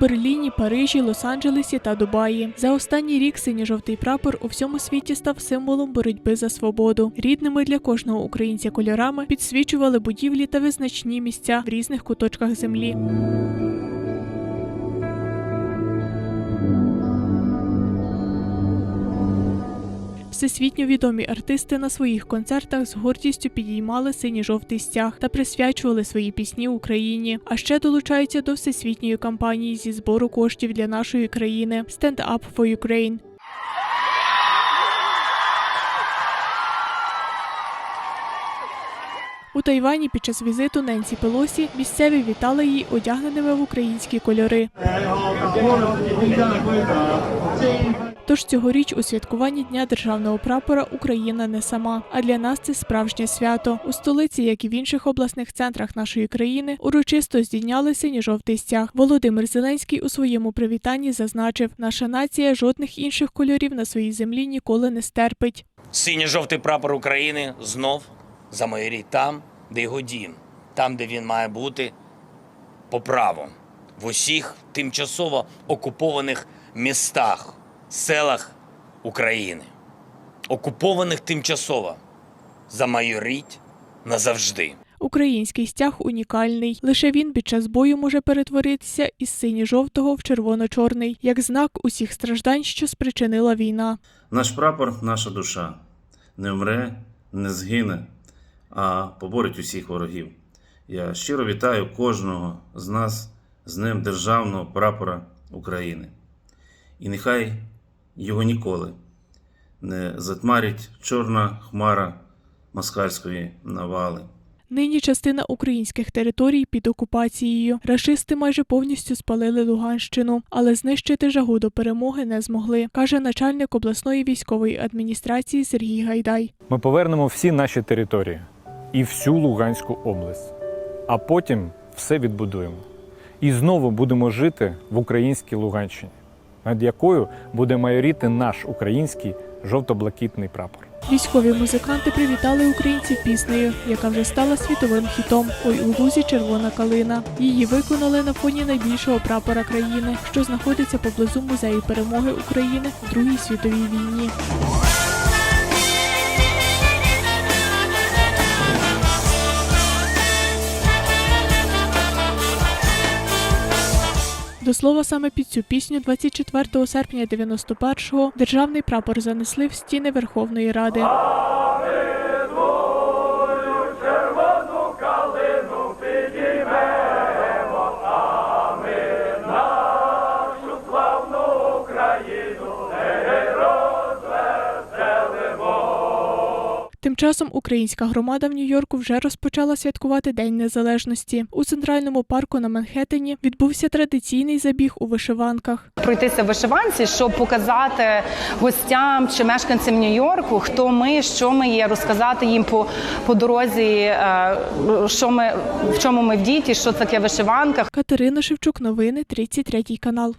Берліні, Парижі, Лос-Анджелесі та Дубаї. За останній рік синьо-жовтий прапор у всьому світі став символом боротьби за свободу. Рідними для кожного українця кольорами підсвічували будівлі та визначні місця в різних куточках землі. Всесвітньо відомі артисти на своїх концертах з гордістю підіймали синій-жовтий стяг та присвячували свої пісні Україні. А ще долучаються до всесвітньої кампанії зі збору коштів для нашої країни Stand Up for Ukraine. У Тайвані під час візиту Ненсі Пелосі місцеві вітали її одягненими в українські кольори. Тож цьогоріч у святкуванні Дня державного прапора Україна не сама. А для нас це справжнє свято. У столиці, як і в інших обласних центрах нашої країни, урочисто здійняли синьо-жовтий стяг. Володимир Зеленський у своєму привітанні зазначив: наша нація жодних інших кольорів на своїй землі ніколи не стерпить. Синьо-жовтий прапор України знов замайорить там, де його дім, там, де він має бути по праву, в усіх тимчасово окупованих містах, селах України, окупованих тимчасово, замайорить назавжди. Український стяг унікальний. Лише він під час бою може перетворитися із синьо-жовтого в червоно-чорний, як знак усіх страждань, що спричинила війна. Наш прапор, наша душа не вмре, не згине, а поборить усіх ворогів. Я щиро вітаю кожного з нас з Днем Державного прапора України. І нехай його ніколи не затмарить чорна хмара москальської навали. Нині частина українських територій під окупацією. Рашисти майже повністю спалили Луганщину, але знищити жагу до перемоги не змогли, каже начальник обласної військової адміністрації Сергій Гайдай. Ми повернемо всі наші території і всю Луганську область, а потім все відбудуємо. І знову будемо жити в українській Луганщині, над якою буде майоріти наш український жовто-блакитний прапор. Військові музиканти привітали українців піснею, яка вже стала світовим хітом. Ой у лузі червона калина. Її виконали на фоні найбільшого прапора країни, що знаходиться поблизу музею перемоги України в Другій світовій війні. До слова, саме під цю пісню 24 серпня 91-го державний прапор занесли в стіни Верховної Ради. Часом українська громада в Нью-Йорку вже розпочала святкувати День Незалежності. У центральному парку на Манхеттені відбувся традиційний забіг у вишиванках. пройтися в вишиванці, щоб показати гостям чи мешканцям Нью-Йорку, хто ми, що ми є, розказати їм по, по дорозі, е, що ми в чому ми вдіті, що таке вишиванка. Катерина Шевчук, новини 33 канал.